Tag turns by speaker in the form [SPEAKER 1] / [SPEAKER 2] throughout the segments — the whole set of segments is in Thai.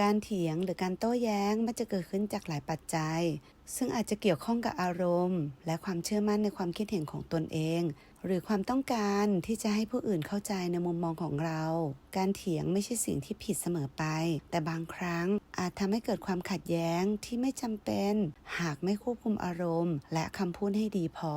[SPEAKER 1] การเถียงหรือการโต้แย้งมันจะเกิดขึ้นจากหลายปัจจัย ซึ่งอาจจะเกี่ยวข้องกับอารมณ์ และความเชื่อมั่นในความคิดเห็นของตนเอง หรือความต้องการที่จะให้ผู้อื่นเข้าใจในมุมมองของเรา การเถียงไม่ใช่สิ่งที่ผิดเสมอไป แต่บางครั้งอาจทำให้เกิดความขัดแย้งที่ไม่จำเป็น หากไม่ควบคุมอารมณ์ และคำพูดให้ดีพอ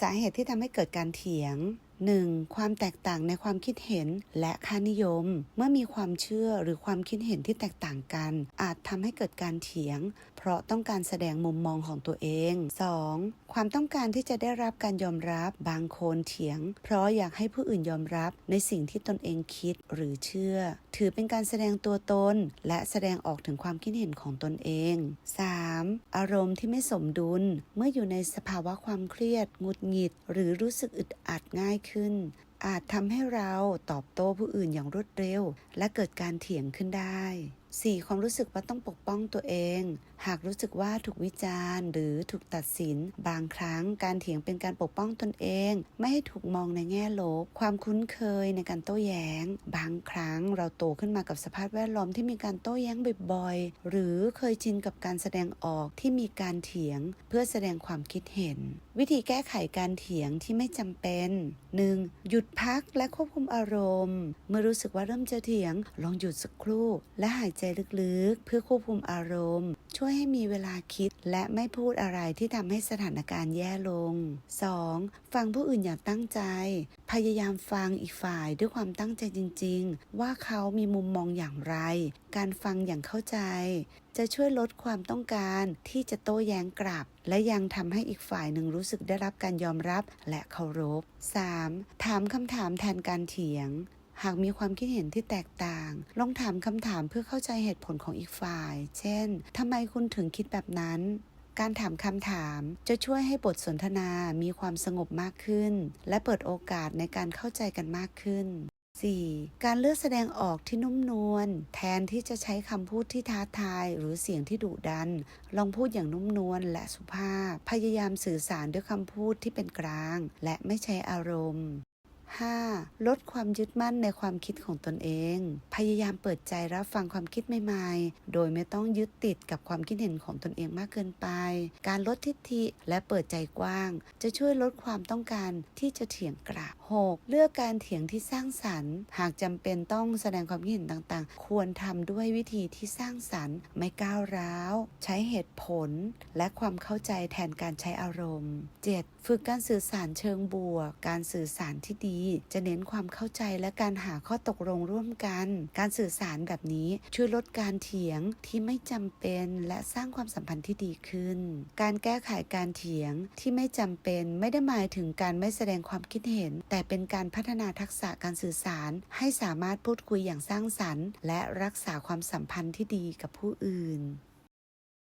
[SPEAKER 1] สาเหตุที่ทำให้เกิดการเถียง 1. ความแตกต่างในความคิดเห็นและค่านิยม เมื่อมีความเชื่อหรือความคิดเห็นที่แตกต่างกัน อาจทำให้เกิดการเถียง เพราะต้องการแสดงมุมมองของตัวเอง 2. ความต้องการที่จะได้รับการยอมรับบางคนเถียง เพราะอยากให้ผู้อื่นยอมรับในสิ่งที่ตนเองคิดหรือเชื่อ ถือเป็นการแสดงตัวตน และแสดงออกถึงความคิดเห็นของตนเอง 3. อารมณ์ที่ไม่สมดุล เมื่ออยู่ในสภาวะความเครียดหงุดหงิด หรือรู้สึกอึดอัดง่ายขึ้น อาจทำให้เราตอบโต้ผู้อื่นอย่างรวดเร็ว และเกิดการเถียงขึ้นได้ 4. ความรู้สึกว่าต้องปกป้องตัวเอง หากรู้สึกว่าถูกวิจารณ์หรือถูกตัดสิน บางครั้งการเถียงเป็นการปกป้องตนเอง ไม่ให้ถูกมองในแง่ลบ ความคุ้นเคยในการโต้แย้ง บางครั้งเราโตขึ้นมากับสภาพแวดล้อมที่มีการโต้แย้งบ่อยๆ หรือเคยชินกับการแสดงออกที่มีการเถียงเพื่อแสดงความคิดเห็น วิธีแก้ไขการเถียงที่ไม่จำเป็น 1. หยุดพักและควบคุมอารมณ์ เมื่อรู้สึกว่าเริ่มจะเถียง ลองหยุดสักครู่ และหายใจลึกๆ เพื่อควบคุมอารมณ์ ช่วยให้มีเวลาคิดและไม่พูดอะไรที่ทำให้สถานการณ์แย่ลง 2. ฟังผู้อื่นอย่างตั้งใจ พยายามฟังอีกฝ่ายด้วยความตั้งใจจริง ๆ ว่าเขามีมุมมองอย่างไร การฟังอย่างเข้าใจ จะช่วยลดความต้องการที่จะโต้แย้งกลับ และยังทำให้อีกฝ่ายหนึ่งรู้สึกได้รับการยอมรับและเคารพ 3. ถามคำถามแทนการเถียง หากมีความคิดเห็นที่แตกต่าง ลองถามคำถามเพื่อเข้าใจเหตุผลของอีกฝ่าย เช่น ทำไมคุณถึงคิดแบบนั้นการถามคำถามจะช่วยให้บทสนทนามีความสงบมากขึ้น และเปิดโอกาสในการเข้าใจกันมากขึ้น 4. การเลือกแสดงออกที่นุ่มนวลแทนที่จะใช้คำพูดที่ท้าทายหรือเสียงที่ดุดัน ลองพูดอย่างนุ่มนวลและสุภาพ พยายามสื่อสารด้วยคำพูดที่เป็นกลาง และไม่ใช้อารมณ์ 5. ลดความยึดมั่นในความคิดของตนเอง พยายามเปิดใจรับฟังความคิดใหม่ๆ โดยไม่ต้องยึดติดกับความคิดเห็นของตนเองมากเกินไป การลดทิฏฐิและเปิดใจกว้าง จะช่วยลดความต้องการที่จะเถียงกลับ 6. เลือกการเถียงที่สร้างสรรค์ หากจำเป็นต้องแสดงความคิดเห็นต่างๆ ควรทำด้วยวิธีที่สร้างสรรค์ ไม่ก้าวร้าว ใช้เหตุผล และความเข้าใจแทนการใช้อารมณ์ 7. ฝึกการสื่อสารเชิงบวก การสื่อสารที่ดีจะเน้นความเข้าใจและการหาข้อตกลงร่วมกัน การสื่อสารแบบนี้ช่วยลดการเถียงที่ไม่จำเป็นและสร้างความสัมพันธ์ที่ดีขึ้น การแก้ไขการเถียงที่ไม่จำเป็นไม่ได้หมายถึงการไม่แสดงความคิดเห็น แต่เป็นการพัฒนาทักษะการสื่อสาร ให้สามารถพูดคุยอย่างสร้างสรรค์ และรักษาความสัมพันธ์ที่ดีกับผู้อื่น